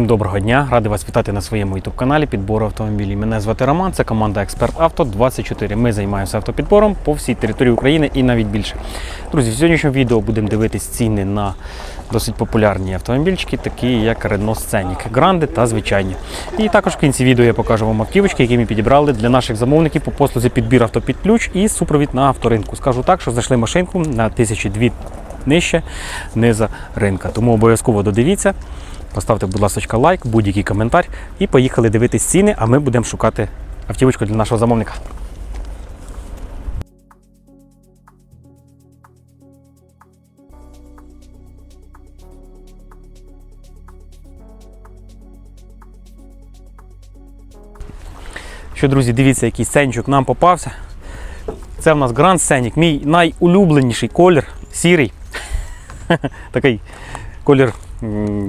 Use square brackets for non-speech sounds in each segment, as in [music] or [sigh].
Всім доброго дня, радий вас вітати на своєму youtube каналі підбору автомобілів. Мене звати Роман, це команда Експерт Авто 24. Ми займаємося автопідбором по всій території України і навіть більше. Друзі, в сьогоднішньому відео будемо дивитись ціни на досить популярні автомобільчики, такі як Renault Scenic, Grande та звичайні. І також в кінці відео я покажу вам автівочки, які ми підібрали для наших замовників по послузі підбір авто під ключ і супровід на авторинку. Скажу так, що знайшли машинку на 1002 нижче низа ринка. Тому обов'язково додивіться. Поставте, будь ласка, лайк, будь-який коментар і поїхали дивитись ціни, а ми будемо шукати автівочку для нашого замовника. Що, друзі, дивіться, який сценчик нам попався. Це в нас Grand Scenic, мій найулюбленіший колір, сірий. [laughs] Такий колір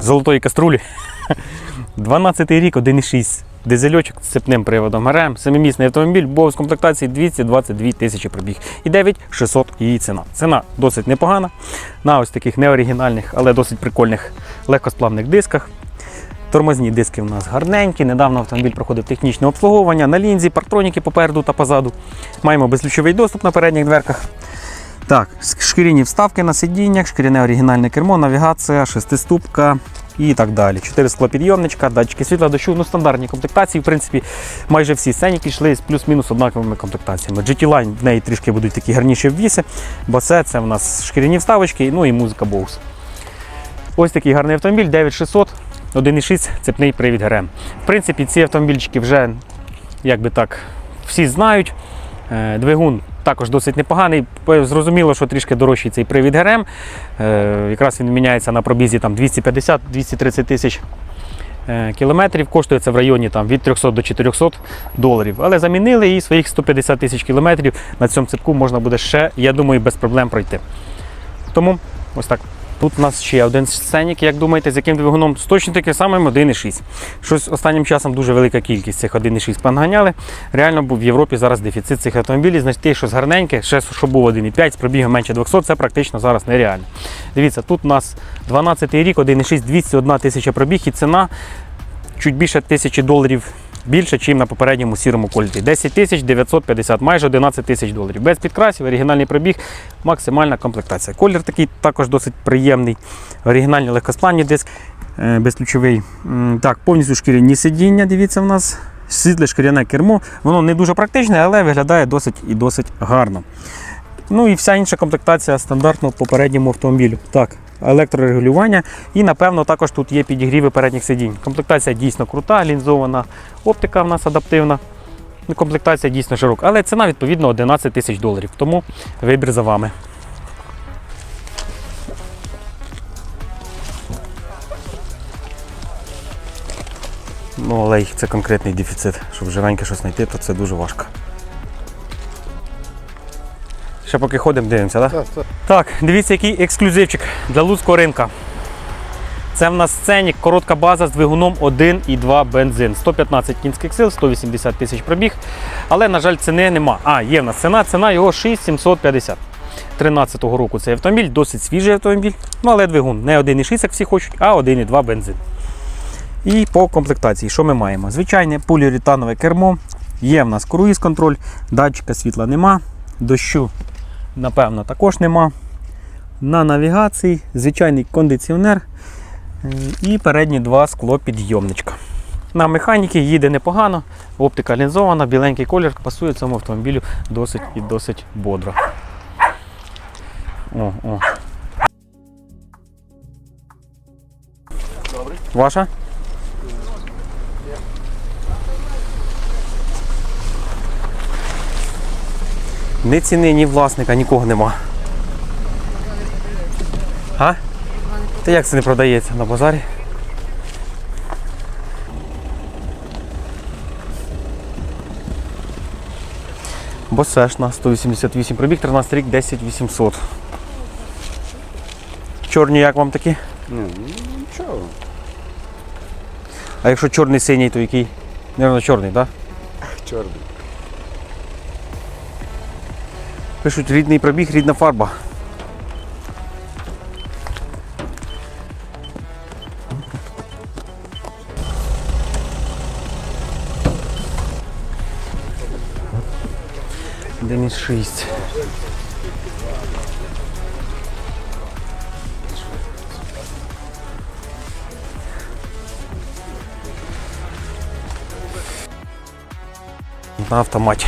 золотої каструлі. [laughs] 12 рік, 1,6 дизельочок з цепним приводом ГРМ, семимісний автомобіль, бо з комплектації 222 тисячі пробіг. І 9600 її ціна. Ціна досить непогана на ось таких неоригінальних, але досить прикольних легкосплавних дисках. Тормозні диски у нас гарненькі. Недавно автомобіль проходив технічне обслуговування на лінзі, парктроніки попереду та позаду. Маємо безключовий доступ на передніх дверках. Так, шкіряні вставки на сидіннях, шкіряне оригінальне кермо, навігація, шестиступка і так далі. Чотири склопідйомничка, датчики світла дощу, ну стандартні комплектації. В принципі, майже всі сценіки йшли з плюс-мінус однаковими комплектаціями. GT Line в неї трішки будуть такі гарніші ввіси, бо це, це в нас шкіряні вставочки, ну і музика Bose. Ось такий гарний автомобіль 9600, 1,6 цепний привід ГРМ. В принципі, ці автомобільчики вже, як би так, всі знають. Е, Двигун також досить непоганий. Зрозуміло, що трішки дорожчий цей привід ГРМ. Е, Якраз він міняється на пробізі там 250-230 тисяч е, кілометрів. Коштує це в районі там, від 300 до 400 доларів. Але замінили і своїх 150 тисяч кілометрів на цьому цепку можна буде ще, я думаю, без проблем пройти. Тому ось так. Тут у нас ще один сценік, як думаєте, з яким двигуном? Точно таким самим 1,6. Щось останнім часом дуже велика кількість цих 1,6 понаганяли. Реально в Європі зараз дефіцит цих автомобілів. Знайти щось гарненьке, ще що був 1,5 з пробігом менше 200, це практично зараз нереально. Дивіться, тут у нас 12 рік, 1,6, 201 тисяча пробіг і ціна чуть більше тисячі доларів більше, ніж на попередньому сірому кольті. 10 тисяч 950, майже 11 тисяч доларів. Без підкрасів, оригінальний пробіг, максимальна комплектація. Колір такий також досить приємний. Оригінальні легкосплавні диск, е, безключовий. Так, повністю шкіряні сидіння, дивіться в нас. Світле шкіряне кермо. Воно не дуже практичне, але виглядає досить і досить гарно. Ну і вся інша комплектація стандартно по попередньому автомобілю. Так, електрорегулювання і, напевно, також тут є підігріви передніх сидінь. Комплектація дійсно крута, лінзована, оптика в нас адаптивна. Ну, Комплектація дійсно широка, але ціна відповідно 11 тисяч доларів. Тому вибір за вами. Ну, але їх це конкретний дефіцит. Щоб живеньке щось знайти, то це дуже важко. Ще поки ходимо, дивимося, так? Так, так. Так, дивіться, який ексклюзивчик для луцького ринка. Це в нас сценік, коротка база з двигуном 1,2 бензин. 115 кінських сил, 180 тисяч пробіг. Але, на жаль, ціни нема. А, є в нас ціна, ціна його 6750. 13-го року цей автомобіль, досить свіжий автомобіль. Ну, але двигун не 1,6, як всі хочуть, а 1,2 бензин. І по комплектації, що ми маємо? Звичайне поліуретанове кермо. Є в нас круїз контроль, датчика світла нема, дощу, напевно, також нема. На навігації звичайний кондиціонер е, і передні два склопідйомничка. На механіки їде непогано, оптика лінзована, біленький колір пасує цьому автомобілю досить і досить бодро. О, о. Ваша? Ні ціни, ні власника, нікого нема. А? Та як це не продається на базарі? Босешна 188 пробіг, 13 рік, 10 800. Чорні як вам такі? Ні, ну нічого. А якщо чорний синій, то який? Наверно, чорний, так? Чорний. Пишуть рідний пробіг, рідна фарба. День 6. На автомате,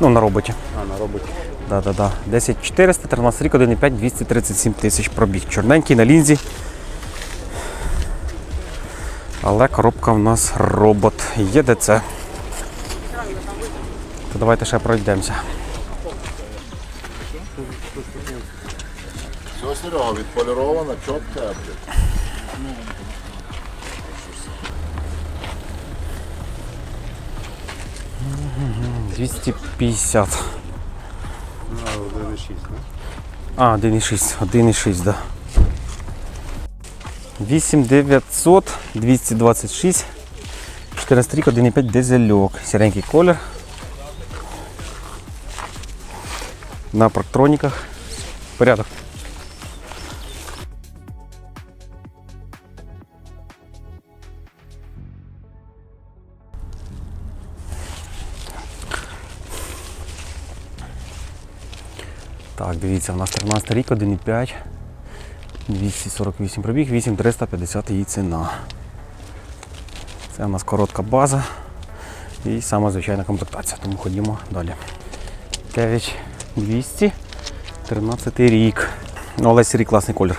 Ну, на роботі. На роботі. Да, да, да. 10 400, 13 рік, 1,5, 237 тисяч пробіг. Чорненький на лінзі. Але коробка в нас робот. ЄДЦ. То давайте ще пройдемося. Все, Серега, відполірована, чітка, блядь. 250. Ну, 1,6, да? А, 1,6, 1,6, да. 8900, 226, 14 рік, 1,5 дизельок. Сіренький колір. На парктроніках. Порядок. Так, дивіться, у нас 13 рік, 1,5, 248 пробіг, 8350 її ціна. Це у нас коротка база і сама звичайна комплектація, тому ходімо далі. 9200, 13 рік. Ну, але сірий класний колір.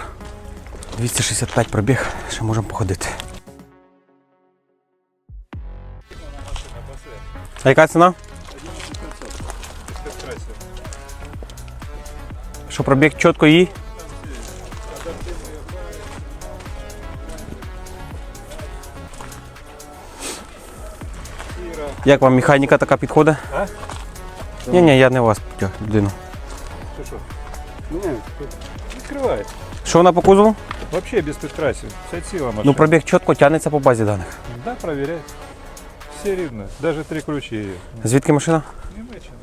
265 пробіг, ще можемо походити. А яка ціна? Що пробіг чітко її? Як вам механіка така підходить? А? Ні, ні, я не вас тя, людину. Что, что? Ні, тут Що вона по кузову? Вообще без подкрасил. Вся сила машина. Ну пробіг чітко тягнеться по базі даних. Да, проверяй. Все видно. Даже три ключи ее. Звідки машина? Німеччина.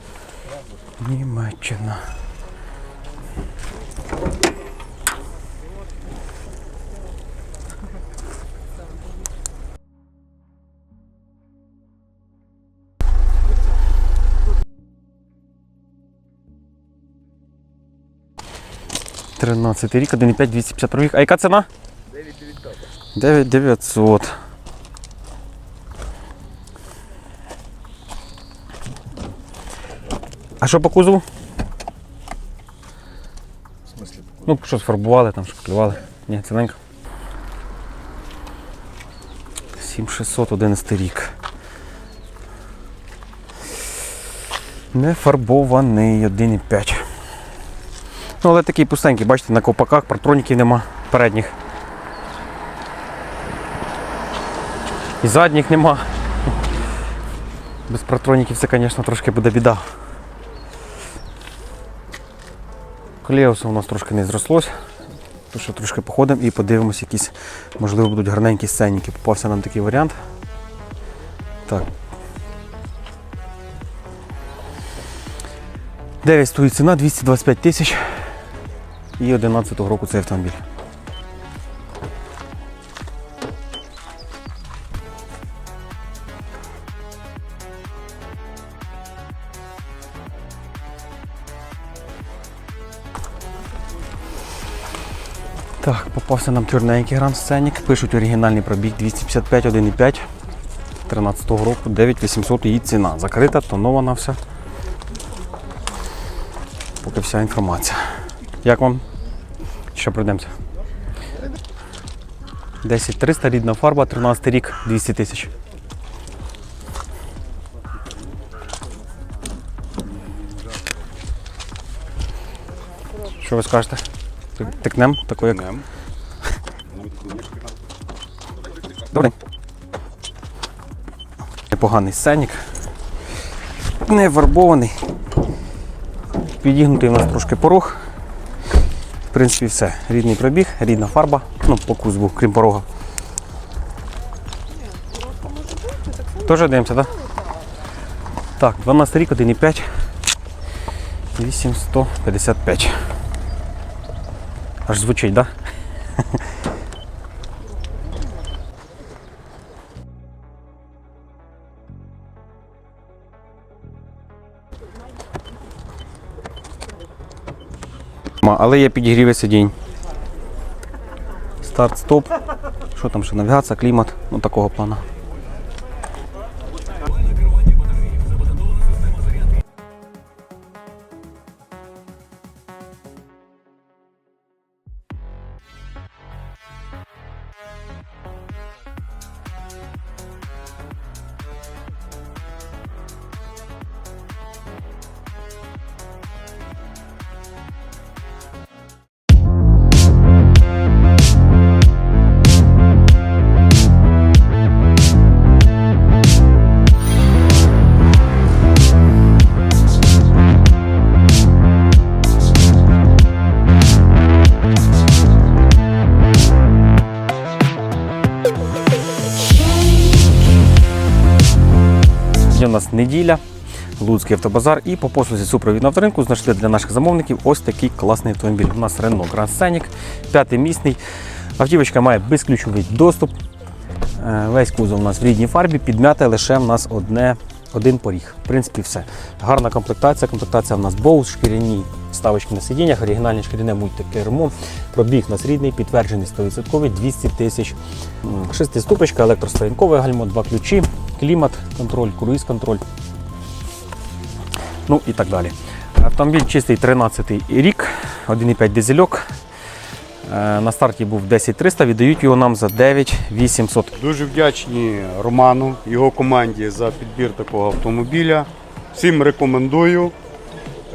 Німеччина. Тринадцятий рік, 1,5, 250 пробіг. А яка ціна? 9900. А що по кузову? В смысле? Ну, щось фарбували, там шпаклювали. Ні, ціленько. 7600, 11 рік. Не фарбований 1,5. Ну, але такий пустенький, бачите, на ковпаках партроніків нема передніх. І задніх нема. Без партроніків це, звісно, трошки буде біда. Колеуса у нас трошки не зрослось. То що трошки походимо і подивимось, якісь, можливо, будуть гарненькі сценіки. Попався нам такий варіант. Так. 9 стоїть ціна 225 тисяч. І 11 року цей автомобіль. Так, попався нам чорненький гранд сценік. Пишуть оригінальний пробіг 255 1,5 13 року, 9800 її ціна. Закрита, тонована вся. Поки вся інформація. Як вам? Що пройдемося? 10 300, рідна фарба, 13 рік, 200 тисяч. Що ви скажете? Тик- Тикнем, таку як. Добрий. Непоганий сценік. Не фарбований. Підігнутий у нас трошки порог. В принципі, все. Рідний пробіг, рідна фарба. Ну, по кузбу, крім порога. Теж дивимося, так? Так, 12 рік, 1,5. 8155. Аж звучить, так? Нема, але є підігріве сидінь. Старт, стоп. Що там ще навігація, клімат, ну такого плану. Нас неділя, Луцький автобазар і по послузі супровідного авторинку знайшли для наших замовників ось такий класний автомобіль. У нас Renault Grand Scenic, п'ятимісний. Автівочка має безключовий доступ. Е, Весь кузов у нас в рідній фарбі, підмяте лише в нас одне, один поріг. В принципі, все. Гарна комплектація. Комплектація в нас боус, шкіряні вставочки на сидіннях, оригінальне шкіряне мультикермо. Пробіг у нас рідний, підтверджений 100%, 200 тисяч. Шестиступочка, електростоянкове гальмо, два ключі, клімат, контроль, круїз контроль. Ну і так далі. Автомобіль чистий 13 рік, 1,5 дизельок. Е, На старті був 10300, віддають його нам за 9800. Дуже вдячні Роману, його команді за підбір такого автомобіля. Всім рекомендую.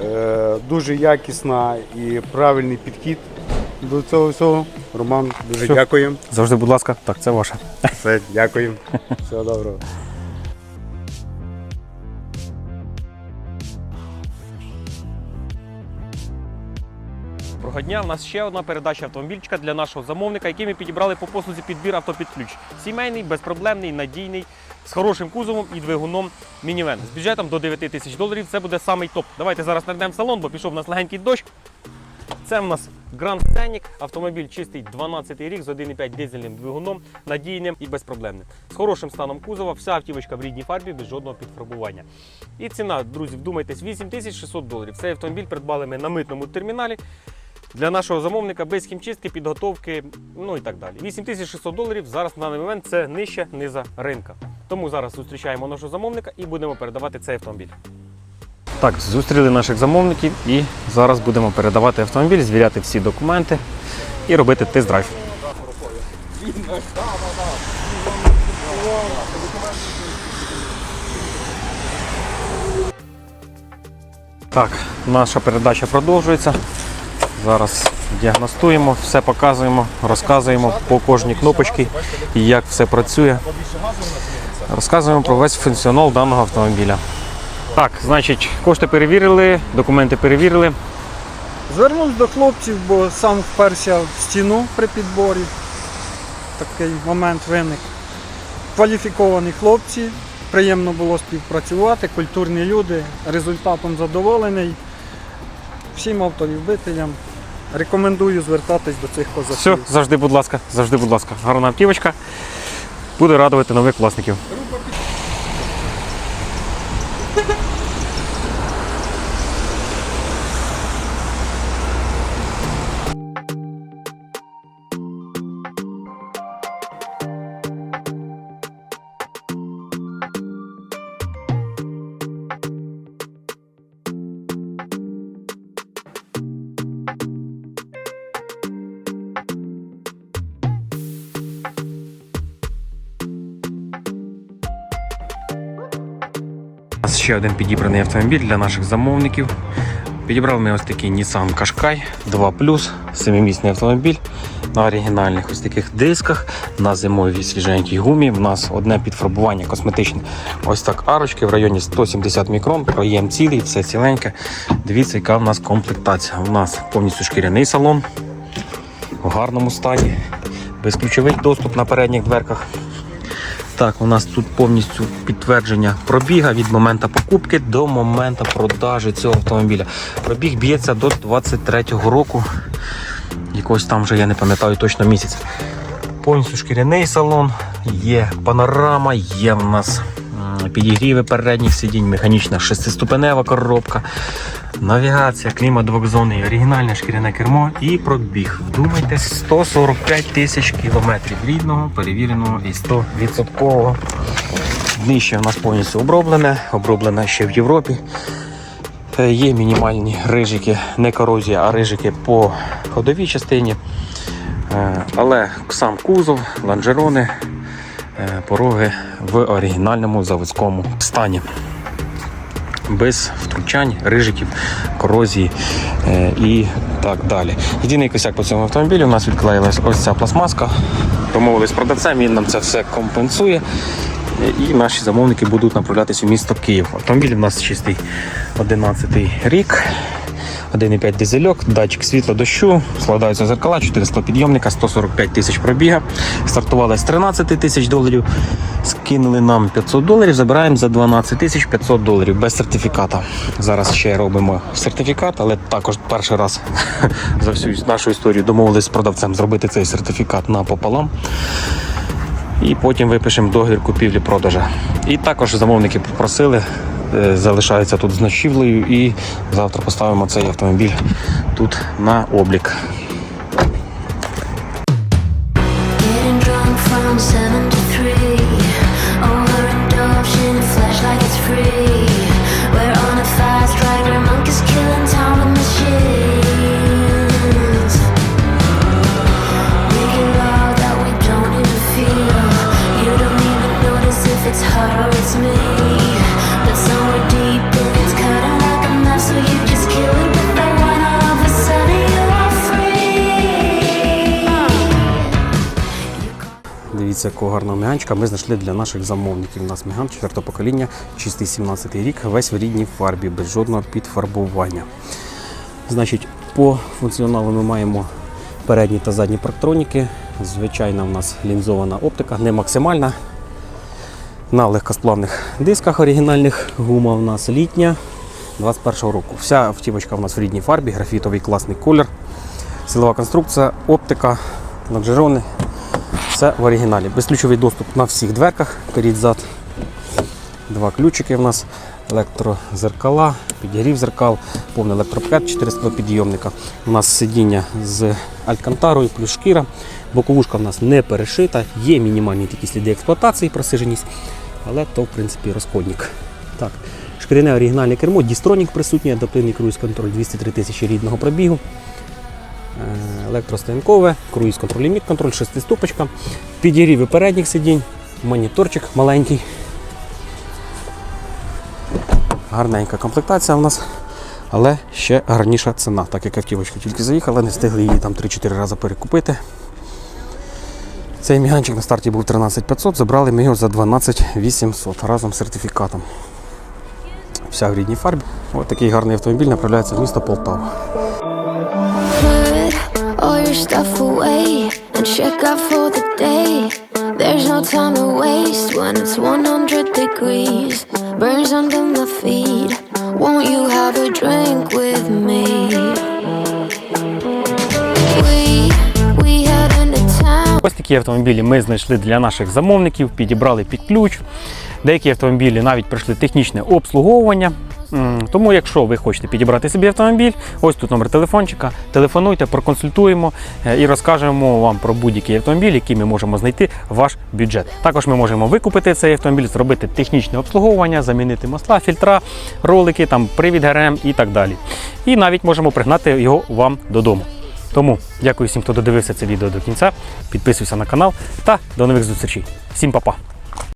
Е, Дуже якісна і правильний підхід до цього всього. Роман, дуже дякуємо. Завжди, будь ласка, так, це ваше. Все, дякуємо. Всього доброго. Доброго дня. У нас ще одна передача автомобільчика для нашого замовника, який ми підібрали по послузі підбір авто під ключ. Сімейний, безпроблемний, надійний, з хорошим кузовом і двигуном мінівен. З бюджетом до 9 тисяч доларів. Це буде самий топ. Давайте зараз найдемо салон, бо пішов у нас легенький дощ. Це в нас Grand Scenic, автомобіль чистий 12 рік з 1,5 дизельним двигуном, надійним і безпроблемним. З хорошим станом кузова, вся автівочка в рідній фарбі без жодного підфарбування. І ціна, друзі, вдумайтесь, 8600 доларів. Цей автомобіль придбали ми на митному терміналі для нашого замовника без хімчистки, підготовки, ну і так далі. 8600 доларів зараз на даний момент це нижча низа ринка. Тому зараз зустрічаємо нашого замовника і будемо передавати цей автомобіль. Так, зустріли наших замовників і зараз будемо передавати автомобіль, звіряти всі документи і робити тест-драйв. Так, наша передача продовжується. Зараз діагностуємо, все показуємо, розказуємо по кожній кнопочці, як все працює. Розказуємо про весь функціонал даного автомобіля. Так, значить, кошти перевірили, документи перевірили. Звернувся до хлопців, бо сам вперся в стіну при підборі. Такий момент виник. Кваліфіковані хлопці, приємно було співпрацювати, культурні люди, результатом задоволений. Всім автолюбителям рекомендую звертатись до цих козаків. Все, завжди, будь ласка, завжди, будь ласка. Гарна автівочка. Буде радувати нових власників. Ще один підібраний автомобіль для наших замовників. Підібрали ми ось такий Nissan Qashqai 2 семимісний автомобіль на оригінальних ось таких дисках, на зимовій свіженькій гумі. У нас одне підфарбування косметичне. Ось так арочки в районі 170 мікрон, проєм цілий, все ціленьке. Дивіться, яка в нас комплектація. У нас повністю шкіряний салон в гарному стані, безключовий доступ на передніх дверках. Так, у нас тут повністю підтвердження пробіга від моменту покупки до моменту продажі цього автомобіля. Пробіг б'ється до 23-го року. Якось там вже я не пам'ятаю точно місяць. Повністю шкіряний салон, є панорама, є в нас м, підігріви передніх сидінь, механічна шестиступенева коробка. навігація, клімат двохзонний, оригінальне шкіряне кермо і пробіг. Вдумайтесь, 145 тисяч кілометрів рідного, перевіреного і 100%. Днище у нас повністю оброблене, оброблене ще в Європі. Е, Є мінімальні рижики, не корозія, а рижики по ходовій частині. Е, Але сам кузов, лонжерони, е, пороги в оригінальному заводському стані. Без втручань, рижиків, корозії е, і так далі. Єдиний косяк по цьому автомобілі у нас відклеїлась ось ця пластмаска. Домовились з продавцем, він нам це все компенсує. Е, І наші замовники будуть направлятися у місто Київ. Автомобіль у нас чистий 11 рік. 1,5 дизельок, датчик світла дощу, складаються зеркала, 400 підйомника, 145 тисяч пробіга. Стартували з 13 тисяч доларів, скинули нам 500 доларів, забираємо за 12 тисяч 500 доларів без сертифіката. Зараз ще робимо сертифікат, але також перший раз [laughs] за всю нашу історію домовились з продавцем зробити цей сертифікат напополам. І потім випишемо договір купівлі-продажа. І також замовники попросили, е, залишаються тут з ночівлею, і завтра поставимо цей автомобіль тут на облік. Дивіться, якого гарного міганчика ми знайшли для наших замовників. У нас міган 4 покоління, чистий 17 рік, весь в рідній фарбі, без жодного підфарбування. Значить, по функціоналу ми маємо передні та задні парктроніки. Звичайна у нас лінзована оптика, не максимальна. На легкосплавних дисках оригінальних гума у нас літня 21-го року. Вся автівочка у нас в рідній фарбі, графітовий класний колір. Силова конструкція, оптика, лонжерони. Все в оригіналі. Безключовий доступ на всіх дверках, перед зад. Два ключики в нас, електрозеркала, підігрів зеркал, повний електропакет 400 підйомника. У нас сидіння з алькантарою плюс шкіра. Боковушка в нас не перешита, є мінімальні такі сліди експлуатації, просиженість, але то в принципі розходник. Так, шкіряне оригінальне кермо, дістронік присутній, адаптивний круїз контроль 203 тисячі рідного пробігу. Е, електростоянкове, круїз контроль, ліміт контроль, шестиступочка, підігріви передніх сидінь, моніторчик маленький. Гарненька комплектація у нас, але ще гарніша ціна, так як автівочка тільки заїхала, не встигли її там 3-4 рази перекупити. Цей міганчик на старті був 13500, забрали ми його за 12800 разом з сертифікатом. Вся в рідній фарбі. Ось такий гарний автомобіль направляється в місто Полтава. Put all your stuff away and check out for the day. There's no time to waste when it's 100 degrees. Burns under my feet. Won't you have a drink with me? We we head into town. Ось такі автомобілі ми знайшли для наших замовників, підібрали під ключ. Деякі автомобілі навіть пройшли технічне обслуговування. Тому, якщо ви хочете підібрати собі автомобіль, ось тут номер телефончика, телефонуйте, проконсультуємо е, і розкажемо вам про будь-який автомобіль, який ми можемо знайти в ваш бюджет. Також ми можемо викупити цей автомобіль, зробити технічне обслуговування, замінити масла, фільтра, ролики, там привід ГРМ і так далі. І навіть можемо пригнати його вам додому. Тому дякую всім, хто додивився це відео до кінця. Підписуйся на канал та до нових зустрічей. Всім па-па!